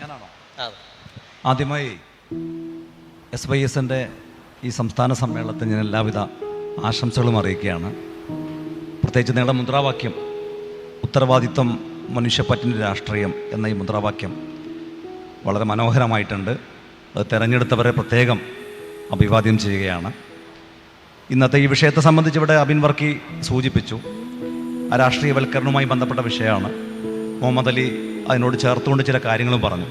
ഞാനാണോ? ആദ്യമായി S Y എസിന്റെ ഈ സംസ്ഥാന സമ്മേളനത്തിന് ഞാൻ എല്ലാവിധ ആശംസകളും അറിയിക്കുകയാണ്. പ്രത്യേകിച്ച് നിങ്ങളുടെ മുദ്രാവാക്യം ഉത്തരവാദിത്വം മനുഷ്യപ്പറ്റിന്റെ രാഷ്ട്രീയം എന്ന ഈ മുദ്രാവാക്യം വളരെ മനോഹരമായിട്ടുണ്ട്. അത് തിരഞ്ഞെടുത്തവരെ പ്രത്യേകം അഭിവാദ്യം ചെയ്യുകയാണ്. ഇന്നത്തെ ഈ വിഷയത്തെ സംബന്ധിച്ച് ഇവിടെ അബിൻ വർക്കി സൂചിപ്പിച്ചു. ആ രാഷ്ട്രീയവൽക്കരണവുമായി ബന്ധപ്പെട്ട വിഷയമാണ്. മുഹമ്മദ് അലി അതിനോട് ചേർത്തുകൊണ്ട് ചില കാര്യങ്ങളും പറഞ്ഞു.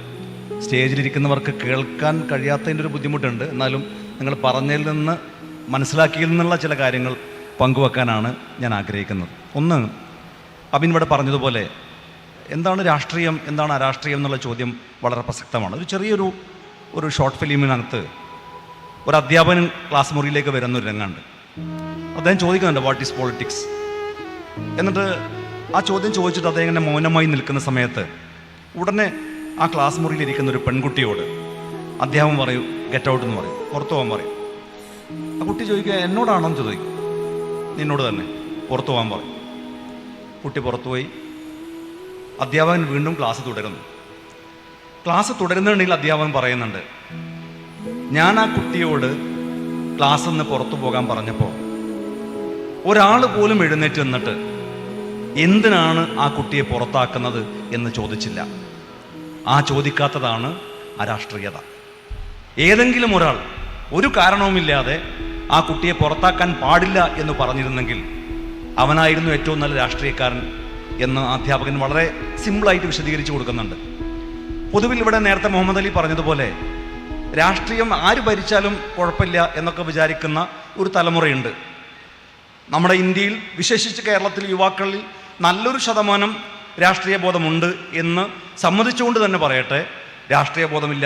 സ്റ്റേജിലിരിക്കുന്നവർക്ക് കേൾക്കാൻ കഴിയാത്തതിന്റെ ഒരു ബുദ്ധിമുട്ടുണ്ട്. എന്നാലും നിങ്ങൾ പറഞ്ഞതിൽ നിന്ന് മനസ്സിലാക്കിയിൽ നിന്നുള്ള ചില കാര്യങ്ങൾ പങ്കുവെക്കാനാണ് ഞാൻ ആഗ്രഹിക്കുന്നത്. ഒന്ന് അബിൻ ഇവിടെ പറഞ്ഞതുപോലെ എന്താണ് രാഷ്ട്രീയം എന്താണ് അരാഷ്ട്രീയം എന്നുള്ള ചോദ്യം വളരെ പ്രസക്തമാണ്. ഒരു ചെറിയൊരു ഒരു ഷോർട്ട് ഫിലിമിനകത്ത് ഒരു അധ്യാപകൻ ക്ലാസ് മുറിയിലേക്ക് വരുന്ന ഒരു രംഗമുണ്ട്. അദ്ദേഹം ചോദിക്കുന്നുണ്ട് വാട്ട് ഈസ് പോളിറ്റിക്സ് എന്നിട്ട് ആ ചോദ്യം ചോദിച്ചിട്ട് അദ്ദേഹം ഇങ്ങനെ മൗനമായി നിൽക്കുന്ന സമയത്ത് ഉടനെ ആ ക്ലാസ് മുറിയിൽ ഇരിക്കുന്ന ഒരു പെൺകുട്ടിയോട് അദ്ദേഹം പറയൂ ഗെറ്റ് ഔട്ട് എന്ന് പറയും. പുറത്തു പോകാൻ പറയും. ആ കുട്ടി ചോദിക്കുക എന്നോടാണോ? എന്ന് ചോദിക്കും. നിന്നോട് തന്നെ പുറത്തു പോകാൻ പറയും. കുട്ടി പുറത്തുപോയി അധ്യാപകൻ വീണ്ടും ക്ലാസ് തുടരുന്നു. ക്ലാസ് തുടരുന്നുണ്ടെങ്കിൽ അധ്യാപകൻ പറയുന്നുണ്ട് ഞാൻ ആ കുട്ടിയോട് ക്ലാസ്സിൽ നിന്ന് പുറത്തു പോകാൻ പറഞ്ഞപ്പോൾ ഒരാൾ പോലും എഴുന്നേറ്റ് നിന്നിട്ട് എന്തിനാണ് ആ കുട്ടിയെ പുറത്താക്കുന്നത് എന്ന് ചോദിച്ചില്ല. ആ ചോദിക്കാത്തതാണ് അരാഷ്ട്രീയത ഏതെങ്കിലും ഒരാൾ ഒരു കാരണവുമില്ലാതെ ആ കുട്ടിയെ പുറത്താക്കാൻ പാടില്ല എന്ന് പറഞ്ഞിരുന്നെങ്കിൽ അവനായിരുന്നു ഏറ്റവും നല്ല രാഷ്ട്രീയക്കാരൻ എന്ന് അധ്യാപകൻ വളരെ സിമ്പിളായിട്ട് വിശദീകരിച്ചു കൊടുക്കുന്നുണ്ട്. പൊതുവിൽ ഇവിടെ നേരത്തെ മുഹമ്മദ് അലി പറഞ്ഞതുപോലെ രാഷ്ട്രീയം ആര് ഭരിച്ചാലും കുഴപ്പമില്ല എന്നൊക്കെ വിചാരിക്കുന്ന ഒരു തലമുറയുണ്ട്. നമ്മുടെ ഇന്ത്യയിൽ വിശേഷിച്ച് കേരളത്തിൽ യുവാക്കളിൽ നല്ലൊരു ശതമാനം രാഷ്ട്രീയ ബോധമുണ്ട് എന്ന് സമ്മതിച്ചുകൊണ്ട് തന്നെ പറയട്ടെ. രാഷ്ട്രീയ ബോധമില്ലാത്ത